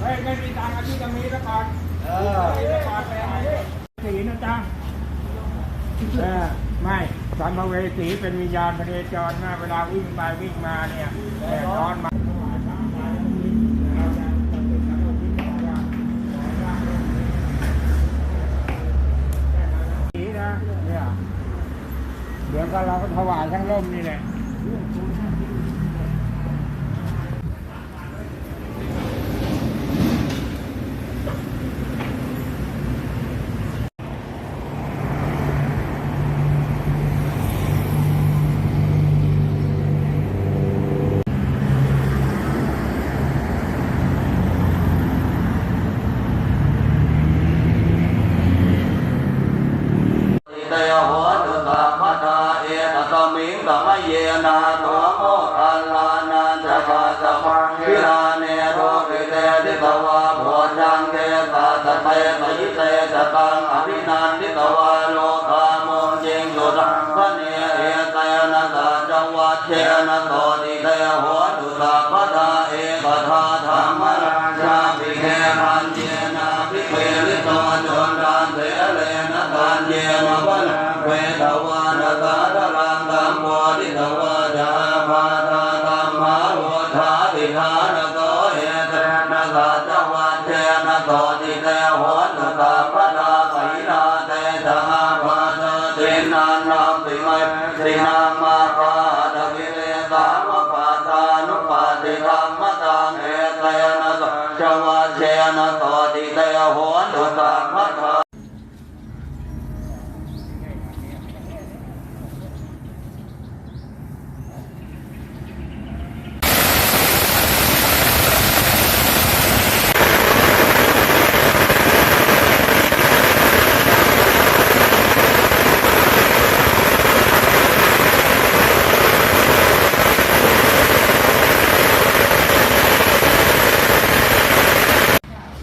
ไม่ไม่มีตัอาชีพี่อนเอนไปไหนสีนะจ๊ะเไม่สัมเวสีเป็นวิญญาณพเนจรนะเวลาวิ่งไปวิ่งมาเนี่ยแต่ร้อนมาสีนะเดี๋ยวก็เราก็ถวายทั้งร่มนี่แหละ ยโหตุสัพพทาเอตตมิงตมะเยนาตัวโมคัลลานันจะกาสมังวิราเนโรปิเตติตวาโพชังเกตาตเตปยิเตตตังอภินันติตวาโลกาโมจิงสุรังพเนเอตยนะตาจังวัเทนะโตติเตหตุ เวทวานตาตรังตัมโมทิตวาจาภาตาตัมมาโวธาติธานโตเอเตนะสาจวัตเทนะโตติเตหตตาปดาไสนาเตตหาภาตเตนานัมปิไมตินามาภาตวิเรตามปาตานุปาติธรรมตังเอเตนะสาจวัตเทนะโตติเตหตตาปดา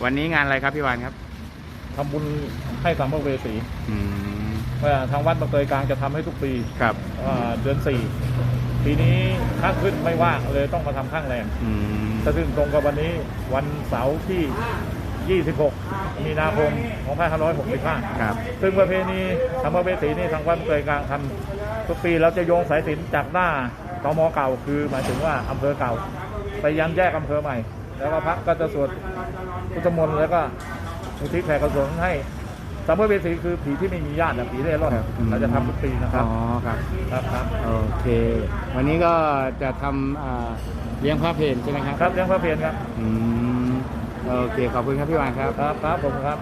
วันนี้งานอะไรครับพี่วานครับทำบุญให้สัมภเวสีอืมเอ่อทางวัดบางเตยกลางจะทำให้ทุกปีครับเอ่อเดือนสี่ปีนี้ข้างขึ้นไม่ว่างเลยต้องมาทำข้างแรมอืมถ้าซึ่งตรงกับวันนี้วันเสาร์ที่ 26 มีนาคม2565 ครับซึ่งประเพณีธรรมเวสีนี่ทางวัดบางเตยกลางทำทุกปีเราจะโยงสายสิญจนจากหน้าตมเก่าคือหมายถึงว่าอำเภอเก่า ไปยังแยกอำเภอใหม่ แล้วก็พระก็จะสวดพุทธมนต์แล้วก็อุทิศแผ่กุศลให้สัมภเวสีคือผีที่ไม่มีญาตินะผีเร่ร่อนครับอืม เราจะทำทุกปีนะครับ อ๋อครับ ครับครับโอเค วันนี้ก็จะทำอ่าเลี้ยงพระเพลใช่ไหมครับครับเลี้ยงพระเพลครับ อืมโอเค ขอบคุณครับพี่วานครับ ครับครับผมครับ